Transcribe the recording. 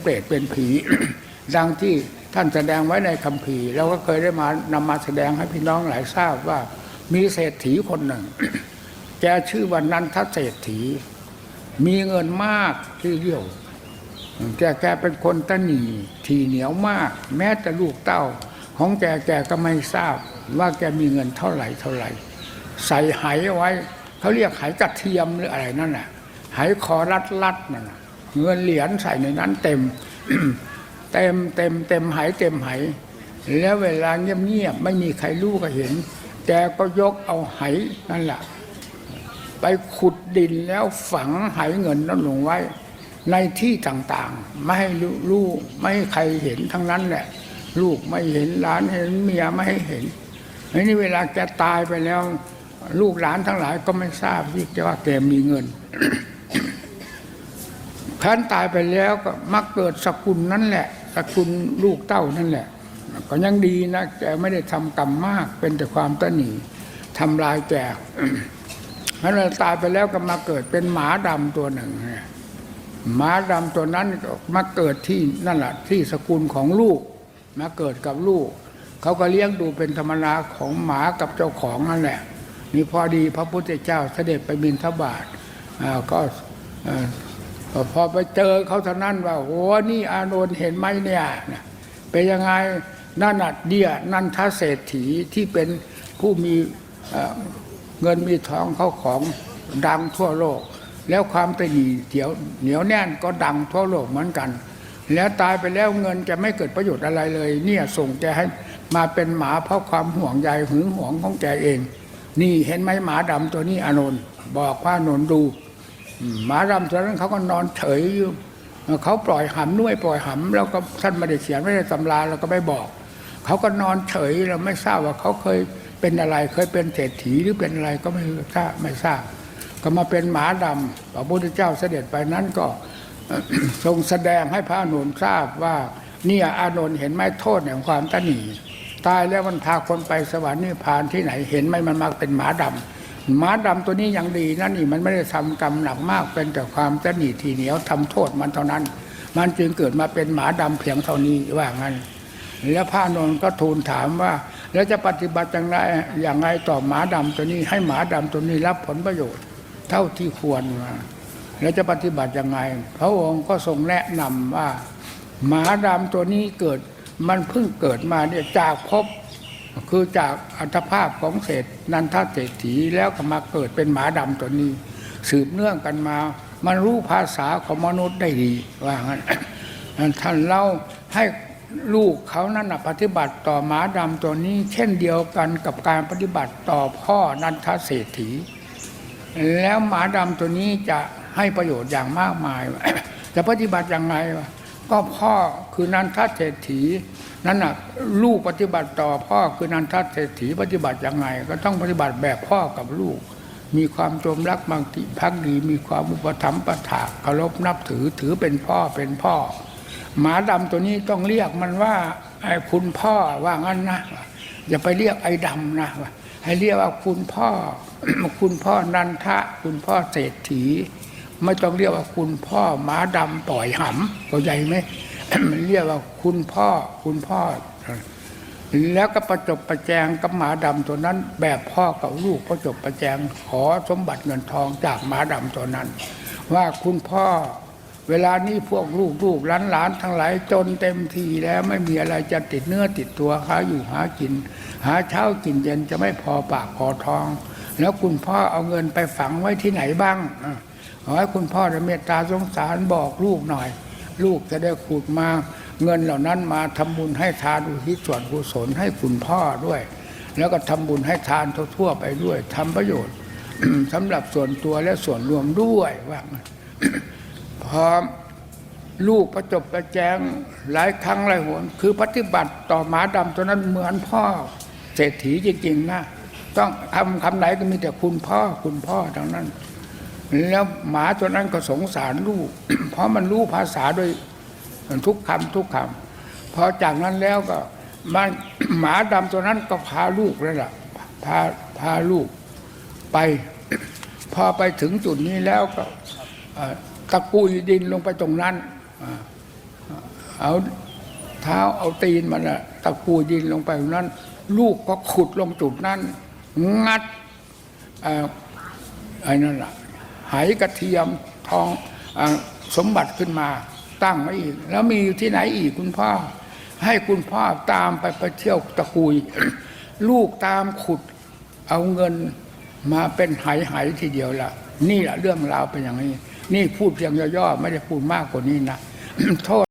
เปรตเป็นผี ดังที่ท่านแสดงไว้ในคัมภีร์เราก็เคยได้มานำมาแสดงให้พี่น้องหลายทราบว่า มีเศรษฐีคนหนึ่ง แกชื่อวันนันทเศรษฐี มีเงินมากที่เรียวแกแกเป็นคนตะหนีทีเหนียวมาก แม้แต่ลูกเต้า ของแกแกก็ไม่ทราบว่าแกมีเงินเท่าไหร่เท่าไหร่ ใส่ไหเอาไว้เขาเรียกไหกระเทียมหรืออะไรนั่นน่ะไหคอรัดรัดนั่นน่ะ เงินเหรียญใส่ในนั้นเต็ม เต็มเต็มเต็มไหเต็มไหแล้วเวลาเงียบๆไม่มีใครรู้ก็เห็นแกก็ยกเอาไหนั่นแหละไปขุดดินแล้วฝังไหเงินนั้นลงไว้ ในที่ต่างๆ ไม่ให้ลูกไม่ให้ใครเห็นทั้งนั้นแหละ ลูกไม่เห็นหลานเห็นเมียไม่ให้เห็นไอ้นี่เวลาแกตายไปแล้ว ลูกหลานทั้งหลายก็ไม่ทราบที่จะว่าแกมีเงิน ท่านตายไปแล้วก็มาเกิดสกุลนั่นแหละสกุลลูกเต้านั่นแหละ ก็ยังดีนะแกไม่ได้ทำกรรมมากเป็นแต่ความตนีทำลายแกเพราะเราตายไปแล้วก็มาเกิดเป็นหมาดำตัวหนึ่งหมาดำตัวนั้นก็มาเกิดที่นั่นแหละที่สกุลของลูก มาเกิดกับลูก เขาก็เลี้ยงดูเป็นธรรมนาของหมากับเจ้าของนั่นแหละนี่พอดีพระพุทธเจ้าเสด็จไปบินทบาทก็ พอไปเจอเขาเท่านั้นว่าโอ้นี่อานนท์เห็นไหมเนี่ยเป็นยังไงนั่นน่ะเดียนันทเศรษฐีที่เป็นผู้มีเงินมีทองเขาของดังทั่วโลก แล้วความตนีเถียวเหนียวแน่นก็ดังทั่วโลกเหมือนกัน แล้วตายไปแล้วเงินจะไม่เกิดประโยชน์อะไรเลย เนี่ยส่งแกให้มาเป็นหมาเพราะความห่วงใยหึงหวงของแกเอง นี่เห็นไหมหมาดำตัวนี้อานนท์บอกพระอานนท์ดู หมาดำตัวนั้นเขาก็นอนเฉยอยู่เขาปล่อยหำนุ่ยปล่อยหำแล้วก็ท่านไม่ได้เขียนไม่ได้ตำราแล้วก็ไม่บอก เขาก็นอนเฉยเราไม่ทราบว่าเขาเคยเป็นอะไร เคยเป็นเศรษฐีหรือเป็นอะไรก็ไม่ทราบไม่ทราบ ก็มาเป็นหมาดำพระพุทธเจ้าเสด็จไปนั้นก็ทรงแสดงให้พระอานนทราบว่าเนี่ยอานนท์เห็นไหมโทษแห่งความตนีตายแล้วมันพาคนไปสวรรค์นิพพานที่ไหนเห็นไหมมันมาเป็นหมาดำ มาดำตัวนี้ยังดีนั่นนี่มันไม่ได้ทำกรรมหนักมากเป็นแต่ความตนีทีเหนียวทำโทษมันเท่านั้น มันจึงเกิดมาเป็นหมาดำเพียงเท่านี้ว่างั้น แล้วพระอานนท์ก็ทูลถามว่า แล้วจะปฏิบัติอย่างไรอย่างไรต่อหมาดำตัวนี้ ให้หมาดำตัวนี้รับผลประโยชน์ เท่าที่ควรมาแล้วจะปฏิบัติยังไง พระองค์ก็ทรงแนะนำว่า หมาดำตัวนี้เกิดมันเพิ่งเกิดมาเนี่ยจากภพ คือจากอัตภาพของเศรษฐนันทเศรษฐีแล้วก็มาเกิดเป็นหมาดำตัวนี้ สืบเนื่องกันมา มันรู้ภาษาของมนุษย์ได้ดีว่างั้นท่านเล่าให้ลูกเขานั่นปฏิบัติต่อหมาดำตัวนี้ เช่นเดียวกันกับการปฏิบัติต่อพ่อนันทเศรษฐี แล้วหมาดำตัวนี้จะให้ประโยชน์อย่างมากมาย จะปฏิบัติอย่างไรวะก็พ่อคือนันทเศรษฐี นั่นน่ะลูกปฏิบัติต่อพ่อคือนันทเศรษฐีปฏิบัติย่างไง ก็ต้องปฏิบัติแบบพ่อกับลูก มีความจมรักบางทีพักดี มีความอุปถัมภ์ประถาเคารพนับถือถือเป็นพ่อเป็นพ่อ หมาดำตัวนี้ต้องเรียกมันว่าไอ้คุณพ่อว่างั้นนะอย่าไปเรียกไอ้ดำนะให้เรียกว่าคุณพ่อ คุณพ่อนันทะ คุณพ่อเศรษฐี ไม่ต้องเรียกว่าคุณพ่อหมาดำปล่อยหำเข้าใจไหม เรียกว่าคุณพ่อคุณพ่อ แล้วก็ประจบประแจงกับหมาดำตัวนั้น แบบพ่อกับลูกประจบประแจงขอสมบัติเงินทองจากหมาดำตัวนั้น ว่าคุณพ่อเวลานี้พวกลูกลูกหลานหลานทั้งหลายจนเต็มทีแล้วไม่มีอะไรจะติดเนื้อติดตัวหาอยู่หากิน หาเช้ากินเย็นจะไม่พอปากพอท้อง แล้วคุณพ่อเอาเงินไปฝังไว้ที่ไหนบ้างขอให้คุณพ่อได้เมตตาสงสารบอกลูกหน่อย ลูกจะได้ขุดมาเงินเหล่านั้นมาทำบุญให้ทานอุทิศส่วนกุศลให้คุณพ่อด้วย แล้วก็ทำบุญให้ทานทั่วๆไปด้วยทำประโยชน์สำหรับส่วนตัวและส่วนรวมด้วยว่าพอลูกประจบประแจงหลายครั้งหลายหนคือปฏิบัติต่อหมาดำตัวนั้นเหมือนพ่อ เศรษฐีจริงๆนะต้องทำคำไหนก็มีแต่คุณพ่อคุณพ่อทั้งนั้น แล้วหมาตัวนั้นก็สงสารลูก เพราะมันรู้ภาษาโดยทุกคำทุกคำพอจากนั้นแล้วก็มันหมาดำตัวนั้นก็พาลูกเลยล่ะพาพาลูกไป พอไปถึงจุดนี้แล้วก็ตะกุยดินลงไปตรงนั้นเอาเท้าเอาตีนมันอะตะปูดินลงไปตรงนั้น ลูกก็ขุดลงจุดนั้น งัดอ่อไอ้นั่นแหละ ไหกระเทียมทองออสมบัติขึ้นมา ตั้งไว้อีก แล้วมีอยู่ที่ไหนอีกคุณพ่อ ให้คุณพ่อตามไปไปเที่ยวตะกุย ลูกตามขุดเอาเงินมาเป็นไหไหทีเดียวละนี่แหละเรื่องราวเป็นอย่างนี้ นี่พูดเพียงย่อๆไม่ได้พูดมากกว่านี้นะโทษ